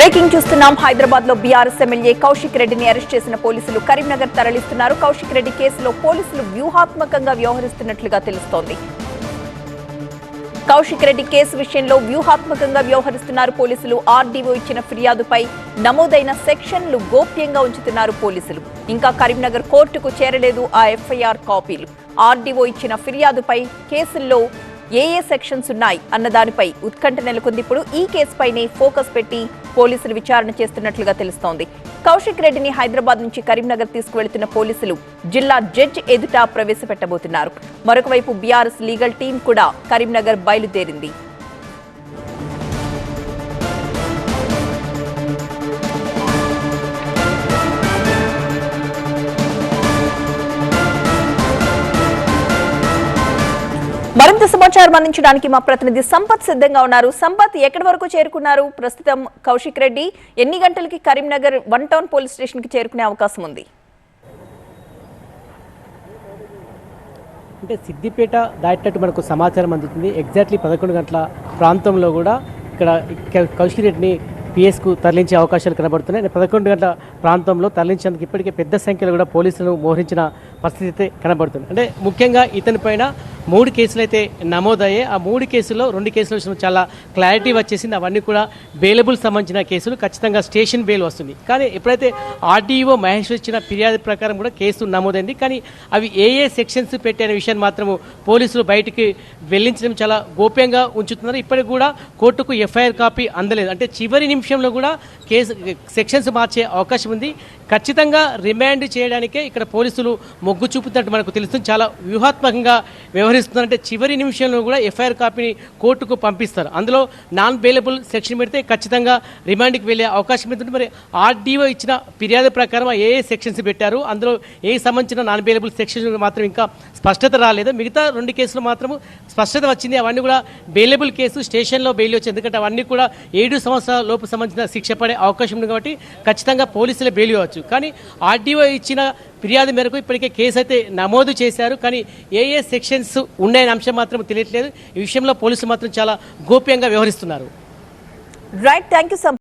Breaking చూస్తున్నాం. హైదరాబాద్లో BRS MLA Kaushik రెడ్డిని అరెస్ట్ చేసిన పోలీసులు కరీంనగర్ తరలిస్తున్నారు. కౌశిక్ రెడ్డి కేసులో పోలీసులు వ్యూహాత్మకంగా వ్యవహరిస్తున్నట్లుగా తెలుస్తోంది. కౌశిక్ రెడ్డి కేసు విషయంలో వ్యూహాత్మకంగా వ్యవహరిస్తున్నారు పోలీసులు. ఆర్డీఓ ఇచ్చిన ఫిర్యాదుపై నమోదైన సెక్షన్లు గోప్యంగా ఉంచుతున్నారు పోలీసులు. ఇంకా కరీంనగర్ కోర్టుకు చేరలేదు ఆ ఎఫ్ఐఆర్ కాపీలు. ఆర్డీఓ ఇచ్చిన ఫిర్యాదుపై కేసుల్లో ఏ ఏ సెక్షన్స్ ఉన్నాయి అన్న దానిపై ఉత్కంఠ నెలకొంది. ఇప్పుడు ఈ కేసుపైనే ఫోకస్ పెట్టి పోలీసులు విచారణ చేస్తున్నట్లుగా తెలుస్తోంది. కౌశిక్ రెడ్డిని హైదరాబాద్ నుంచి కరీంనగర్ తీసుకువెళ్తున్న పోలీసులు జిల్లా జడ్జ్ ఎదుట ప్రవేశపెట్టబోతున్నారు. మరొక వైపు బీఆర్ఎస్ లీగల్ టీం కూడా కరీంనగర్ బయలుదేరింది. మరింత సమాచారం అందించడానికి మా ప్రతినిధి సంపత్ సిద్ధంగా ఉన్నారు. సంపత్ ఎక్కడి వరకు చేరుకున్నారు? ప్రస్తుతం కౌశిక్ రెడ్డి ఎన్ని గంటలకి కరీంనగర్ వన్ టౌన్ పోలీస్ స్టేషన్కి చేరుకునే అవకాశం ఉంది? అంటే సిద్దిపేట దాటినట్టు మనకు సమాచారం అందుతుంది. ఎగ్జాక్ట్లీ పదకొండు గంటల ప్రాంతంలో కూడా ఇక్కడ కౌశిక్ రెడ్డిని పిఎస్కు తరలించే అవకాశాలు కనబడుతున్నాయి. పదకొండు గంటల ప్రాంతంలో తరలించేందుకు ఇప్పటికే పెద్ద సంఖ్యలో కూడా పోలీసులను మోహరించిన పరిస్థితి అయితే కనబడుతుంది. అంటే ముఖ్యంగా ఇతని పైన మూడు కేసులు అయితే నమోదయ్యాయి. ఆ మూడు కేసుల్లో రెండు కేసుల విషయంలో చాలా క్లారిటీ వచ్చేసింది. అవన్నీ కూడా బెయిలబుల్ సంబంధించిన కేసులు. ఖచ్చితంగా స్టేషన్ బెయిల్ వస్తుంది. కానీ ఎప్పుడైతే ఆర్డీఓ మహేష్ ఇచ్చిన ఫిర్యాదు ప్రకారం కూడా కేసు నమోదైంది. కానీ అవి ఏ ఏ సెక్షన్స్ పెట్టిన విషయాన్ని మాత్రము పోలీసులు బయటికి వెల్లించడం చాలా గోప్యంగా ఉంచుతున్నారు. ఇప్పటికి కూడా కోర్టుకు ఎఫ్ఐఆర్ కాపీ అందలేదు. అంటే చివరి నిమిషంలో కూడా కేసు సెక్షన్స్ మార్చే అవకాశం ఉంది. ఖచ్చితంగా రిమాండ్ చేయడానికే ఇక్కడ పోలీసులు మొగ్గు చూపుతున్నట్టు మనకు తెలుస్తుంది. చాలా వ్యూహాత్మకంగా వ్యవహరిస్తున్నారు. అంటే చివరి నిమిషంలో కూడా ఎఫ్ఐఆర్ కాపీని కోర్టుకు పంపిస్తారు. అందులో నాన్ బెయిలబుల్ సెక్షన్ పెడితే ఖచ్చితంగా రిమాండ్కి వెళ్ళే అవకాశం ఉంటుంది. మరి ఆర్డీఓ ఇచ్చిన ఫిర్యాదు ప్రకారం ఏ ఏ సెక్షన్స్ పెట్టారు. అందులో ఏ సంబంధించిన నాన్ బెయిలబుల్ సెక్షన్ మాత్రం ఇంకా స్పష్టత రాలేదు. మిగతా రెండు కేసులు మాత్రం స్పష్టత వచ్చింది. అవన్నీ కూడా బెయిలబుల్ కేసు స్టేషన్లో బెయిల్ వచ్చింది ఎందుకంటే అవన్నీ కూడా ఏడు సంవత్సరాల లోపు సంబంధించిన శిక్ష పడే అవకాశం ఉంది కాబట్టి ఖచ్చితంగా పోలీసులే బెయిల్ ఇవ్వచ్చు కానీ ఆర్డీఓ ఇచ్చిన ఫిర్యాదు మేరకు ఇప్పటికే కేసు అయితే నమోదు చేశారు. కానీ ఏ ఏ సెక్షన్స్ ఉండే అంశం మాత్రం తెలియట్లేదు. ఈ విషయంలో పోలీసులు మాత్రం చాలా గోప్యంగా వ్యవహరిస్తున్నారు. Right thank you